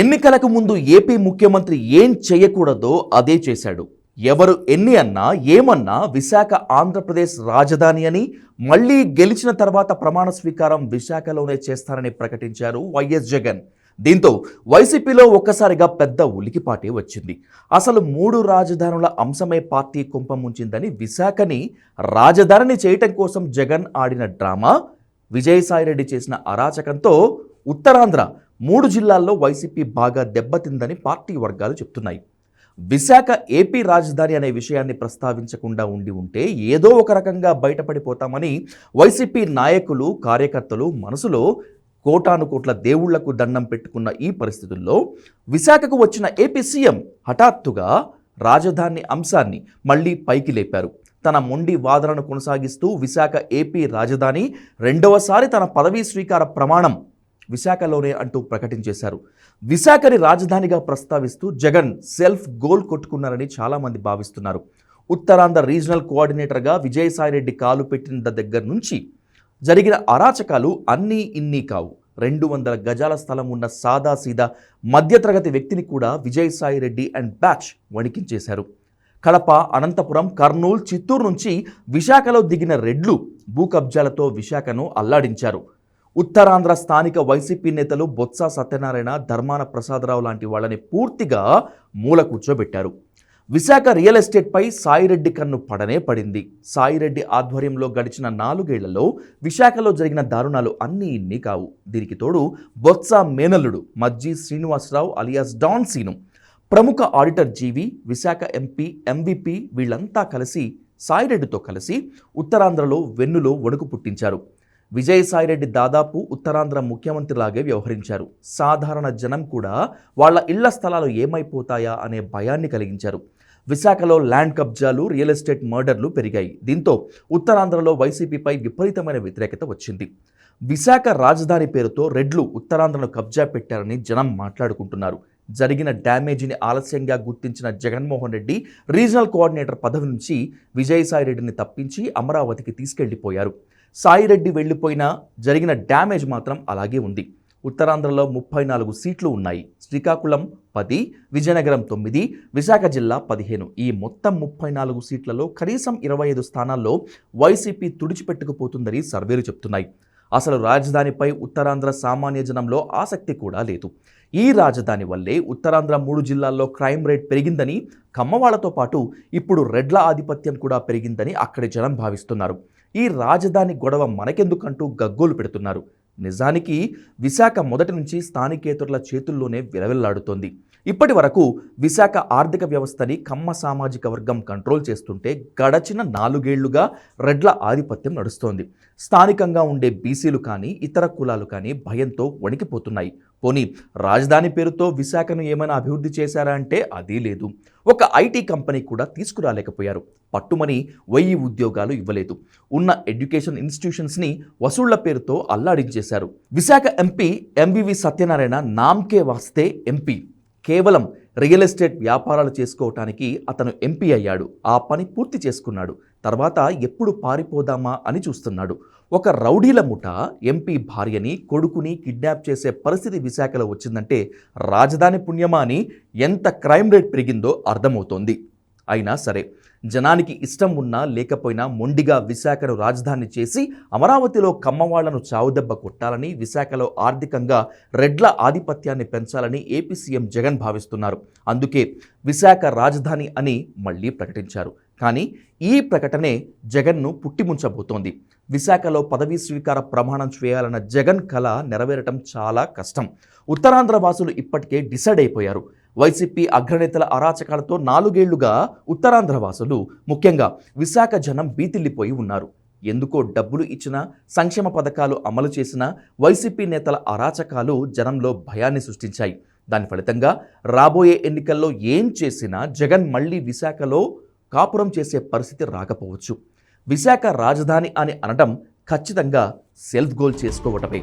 ఎన్నికలకు ముందు ఏపీ ముఖ్యమంత్రి ఏం చేయకూడదో అదే చేశాడు. ఎవరు ఎన్ని అన్నా ఏమన్నా విశాఖ ఆంధ్రప్రదేశ్ రాజధాని అని మళ్ళీ గెలిచిన తర్వాత ప్రమాణ స్వీకారం విశాఖలోనే చేస్తారని ప్రకటించారు వైఎస్ జగన్. దీంతో వైసీపీలో ఒక్కసారిగా పెద్ద ఉలికిపాటి వచ్చింది. అసలు మూడు రాజధానుల అంశమే పార్టీ కుంపముంచిందని విశాఖని రాజధానిని చేయటం కోసం జగన్ ఆడిన డ్రామా విజయసాయిరెడ్డి చేసిన అరాచకంతో ఉత్తరాంధ్ర మూడు జిల్లాల్లో వైసీపీ బాగా దెబ్బతిందని పార్టీ వర్గాలు చెప్తున్నాయి. విశాఖ ఏపీ రాజధాని అనే విషయాన్ని ప్రస్తావించకుండా ఉండి ఉంటే ఏదో ఒక రకంగా బయటపడిపోతామని వైసీపీ నాయకులు కార్యకర్తలు మనసులో కోటాను కోట్ల దేవుళ్ళకు దండం పెట్టుకున్న ఈ పరిస్థితుల్లో విశాఖకు వచ్చిన ఏపీ సీఎం హఠాత్తుగా రాజధాని అంశాన్ని మళ్ళీ పైకి లేపారు. తన మొండి వాదనను కొనసాగిస్తూ విశాఖ ఏపీ రాజధాని రెండవసారి తన పదవీ స్వీకార ప్రమాణం విశాఖలోనే అంటూ ప్రకటించేశారు. విశాఖని రాజధానిగా ప్రస్తావిస్తూ జగన్ సెల్ఫ్ గోల్ కొట్టుకున్నారని చాలామంది భావిస్తున్నారు. ఉత్తరాంధ్ర రీజనల్ కోఆర్డినేటర్గా విజయసాయిరెడ్డి కాలు పెట్టిన దగ్గర నుంచి జరిగిన అరాచకాలు అన్నీ ఇన్ని కావు. రెండు వందల గజాల స్థలం ఉన్న సాదాసీదా మధ్యతరగతి వ్యక్తిని కూడా విజయసాయిరెడ్డి అండ్ బ్యాచ్ వణికించేశారు. కడప అనంతపురం కర్నూలు చిత్తూరు నుంచి విశాఖలో దిగిన రెడ్లు భూ కబ్జాలతో విశాఖను అల్లాడించారు. ఉత్తరాంధ్ర స్థానిక వైసీపీ నేతలు బొత్స సత్యనారాయణ ధర్మాన ప్రసాదరావు లాంటి వాళ్ళని పూర్తిగా మూల కూర్చోబెట్టారు. విశాఖ రియల్ ఎస్టేట్పై సాయిరెడ్డి కన్ను పడనే పడింది. సాయిరెడ్డి ఆధ్వర్యంలో గడిచిన నాలుగేళ్ళలో విశాఖలో జరిగిన దారుణాలు అన్నీ ఇన్ని కావు. దీనికి తోడు బొత్స మేనల్లుడు మజ్జి శ్రీనివాసరావు అలియాస్ డాన్ సీను ప్రముఖ auditor GV Visakha MP MVP వీళ్ళంతా కలిసి సాయిరెడ్డితో కలిసి ఉత్తరాంధ్రలో వెన్నులో వణుకు పుట్టించారు. విజయసాయిరెడ్డి దాదాపు ఉత్తరాంధ్ర ముఖ్యమంత్రిలాగే వ్యవహరించారు. సాధారణ జనం కూడా వాళ్ళ ఇళ్ళ స్థలాలు ఏమైపోతాయా అనే భయాన్ని కలిగించారు. విశాఖలో ల్యాండ్ కబ్జాలు రియల్ ఎస్టేట్ మర్డర్లు పెరిగాయి. దీంతో ఉత్తరాంధ్రలో వైసీపీపై విపరీతమైన వ్యతిరేకత వచ్చింది. విశాఖ రాజధాని పేరుతో రెడ్లు ఉత్తరాంధ్రను కబ్జా పెట్టారని జనం మాట్లాడుకుంటున్నారు. జరిగిన డ్యామేజీని ఆలస్యంగా గుర్తించిన జగన్మోహన్ రెడ్డి రీజనల్ కోఆర్డినేటర్ పదవి నుంచి విజయసాయిరెడ్డిని తప్పించి అమరావతికి తీసుకెళ్ళిపోయారు. సాయిరెడ్డి వెళ్ళిపోయినా జరిగిన డ్యామేజ్ మాత్రం అలాగే ఉంది. ఉత్తరాంధ్రలో ముప్పై నాలుగు సీట్లు ఉన్నాయి. శ్రీకాకుళం పది విజయనగరం తొమ్మిది విశాఖ జిల్లా పదిహేను. ఈ మొత్తం ముప్పై నాలుగు సీట్లలో కనీసం ఇరవై ఐదు స్థానాల్లో వైసీపీ తుడిచిపెట్టుకుపోతుందని సర్వేలు చెప్తున్నాయి. అసలు రాజధానిపై ఉత్తరాంధ్ర సామాన్య జనంలో ఆసక్తి కూడా లేదు. ఈ రాజధాని వల్లే ఉత్తరాంధ్ర మూడు జిల్లాల్లో క్రైమ్ రేట్ పెరిగిందని కమ్మవాళ్ళతో పాటు ఇప్పుడు రెడ్ల ఆధిపత్యం కూడా పెరిగిందని అక్కడి జనం భావిస్తున్నారు. ఈ రాజధాని గొడవ మనకెందుకంటూ గగ్గోలు పెడుతున్నారు. నిజానికి విశాఖ మొదటి నుంచి స్థానికేతరుల చేతుల్లోనే విలవిల్లాడుతోంది. ఇప్పటి వరకు విశాఖ ఆర్థిక వ్యవస్థని కమ్మ సామాజిక వర్గం కంట్రోల్ చేస్తుంటే గడచిన నాలుగేళ్ళుగా రెడ్ల ఆధిపత్యం నడుస్తోంది. స్థానికంగా ఉండే బీసీలు కానీ ఇతర కులాలు కానీ భయంతో వణికిపోతున్నాయి. పోనీ రాజధాని పేరుతో విశాఖను ఏమైనా అభివృద్ధి చేశారా అంటే అదీ లేదు. ఒక ఐటీ కంపెనీ కూడా తీసుకురాలేకపోయారు. పట్టుమని వెయ్యి ఉద్యోగాలు ఇవ్వలేదు. ఉన్న ఎడ్యుకేషన్ ఇన్స్టిట్యూషన్స్ని వసూళ్ళ పేరుతో అల్లాడించేశారు. విశాఖ ఎంపీ ఎంవివి సత్యనారాయణ నామ్కే వాస్తే ఎంపీ. కేవలం రియల్ ఎస్టేట్ వ్యాపారాలు చేసుకోవటానికి అతను ఎంపీ అయ్యాడు. ఆ పని పూర్తి చేసుకున్నాడు. తర్వాత ఎప్పుడు పారిపోదామా అని చూస్తున్నాడు. ఒక రౌడీల ముఠ ఎంపీ భార్యని కొడుకుని కిడ్నాప్ చేసే పరిస్థితి విశాఖలో వచ్చిందంటే రాజధాని పుణ్యమా అని ఎంత క్రైమ్ రేట్ పెరిగిందో అర్థమవుతోంది. అయినా సరే జనానికి ఇష్టం ఉన్నా లేకపోయినా మొండిగా విశాఖను రాజధాని చేసి అమరావతిలో కమ్మవాళ్ళను చావుదెబ్బ కొట్టాలని విశాఖలో ఆర్థికంగా రెడ్ల ఆధిపత్యాన్ని పెంచాలని ఏపీ సీఎం జగన్ భావిస్తున్నారు. అందుకే విశాఖ రాజధాని అని మళ్ళీ ప్రకటించారు. కానీ ఈ ప్రకటనే జగన్ను పుట్టిముంచబోతోంది విశాఖలో పదవీ స్వీకార ప్రమాణం చేయాలన్న జగన్ కళ నెరవేరటం చాలా కష్టం. ఉత్తరాంధ్ర వాసులు ఇప్పటికే డిసైడ్ అయిపోయారు. వైసీపీ అగ్రనేతల అరాచకాలతో నాలుగేళ్ళుగా ఉత్తరాంధ్ర వాసులు ముఖ్యంగా విశాఖ జనం బీతిల్లిపోయి ఉన్నారు. ఎందుకో డబ్బులు ఇచ్చినా సంక్షేమ పథకాలు అమలు చేసిన వైసీపీ నేతల అరాచకాలు జనంలో భయాన్ని సృష్టించాయి. దాని ఫలితంగా రాబోయే ఎన్నికల్లో ఏం చేసినా జగన్ మళ్ళీ విశాఖలో కాపురం చేసే పరిస్థితి రాకపోవచ్చు. విశాఖ రాజధాని అని అనడం ఖచ్చితంగా సెల్ఫ్ గోల్ చేసుకోవటమే.